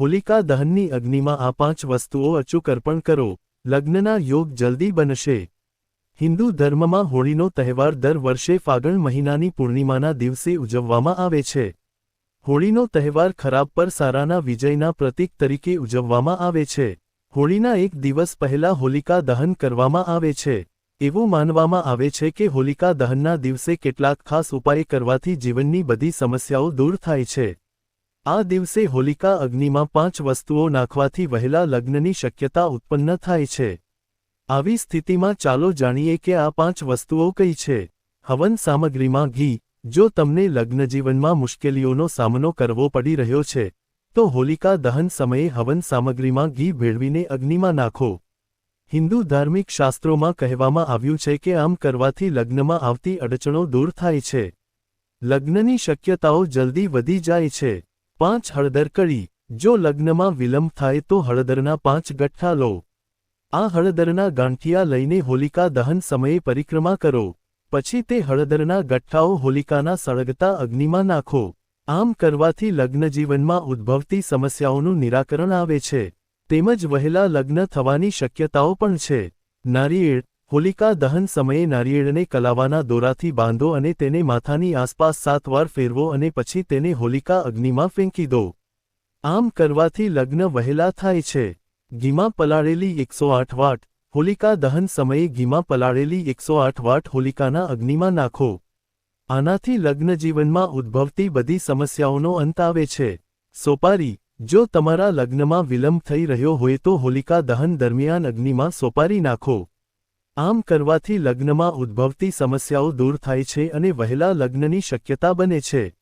હોલિકા દહનની અગ્નિમાં આ પાંચ વસ્તુઓ અચૂક અર્પણ કરો. લગ્નના યોગ જલ્દી બનશે. હિન્દુ ધર્મમાં હોળીનો તહેવાર દર વર્ષે ફાગણ મહિનાની પૂર્ણિમાના દિવસે ઉજવવામાં આવે છે. હોળીનો તહેવાર ખરાબ પર સારાના વિજયના પ્રતીક તરીકે ઉજવવામાં આવે છે. હોળીના એક દિવસ પહેલા હોલિકા દહન કરવામાં આવે છે. એવું માનવામાં આવે છે કે હોલિકા દહનના દિવસે કેટલાક ખાસ ઉપાય કરવાથી જીવનની બધી સમસ્યાઓ દૂર થાય છે. આ દિવસે હોલિકા અગ્નિમાં પાંચ વસ્તુઓ નાખવાથી વહેલા લગ્નની શક્યતા ઉત્પન્ન થાય છે. આવી સ્થિતિમાં ચાલો જાણીએ કે આ પાંચ વસ્તુઓ કઈ છે. હવન સામગ્રીમાં ઘી. જો તમને લગ્નજીવનમાં મુશ્કેલીઓનો સામનો કરવો પડી રહ્યો છે, તો હોલિકા દહન સમયે હવન સામગ્રીમાં ઘી ભેળવીને અગ્નિમાં નાખો. હિન્દુ ધાર્મિક શાસ્ત્રોમાં કહેવામાં આવ્યું છે કે આમ કરવાથી લગ્નમાં આવતી અડચણો દૂર થાય છે. લગ્નની શક્યતાઓ જલ્દી વધી જાય છે. પાંચ હળદર કળી. જો લગ્નમાં વિલંબ થાય તો હળદરના પાંચ ગઠ્ઠા લો. આ હળદરના ગાંઠિયા લઈને હોલિકા દહન સમયે પરિક્રમા કરો. પછી તે હળદરના ગઠ્ઠાઓ હોલિકાના સળગતા અગ્નિમાં નાખો. આમ કરવાથી લગ્નજીવનમાં ઉદ્ભવતી સમસ્યાઓનું નિરાકરણ આવે છે. તેમજ વહેલા લગ્ન થવાની શક્યતાઓ પણ છે. નારિયેળ હોલિકા દહન સમયે નારિયેળને કલાવાના દોરાથી બાંધો અને તેને માથાની આસપાસ સાત વાર ફેરવો અને પછી તેને હોલિકા અગ્નિમાં ફેંકી દો. આમ કરવાથી લગ્ન વહેલા થાય છે. ઘીમાં પલાળેલી એકસો આઠ વાટ, હોલિકા દહન સમયે ઘીમાં પલાળેલી એકસો આઠ વાટ હોલિકાના અગ્નિમાં નાખો. આનાથી લગ્નજીવનમાં ઉદ્ભવતી બધી સમસ્યાઓનો અંત આવે છે. સોપારી, જો તમારા લગ્નમાં વિલંબ થઈ રહ્યો હોય તો હોલિકા દહન દરમિયાન અગ્નિમાં સોપારી નાખો. આમ કરવાથી લગ્નમાં ઉદ્ભવતી સમસ્યાઓ દૂર થાય છે અને વહેલા લગ્નની શક્યતા બને છે.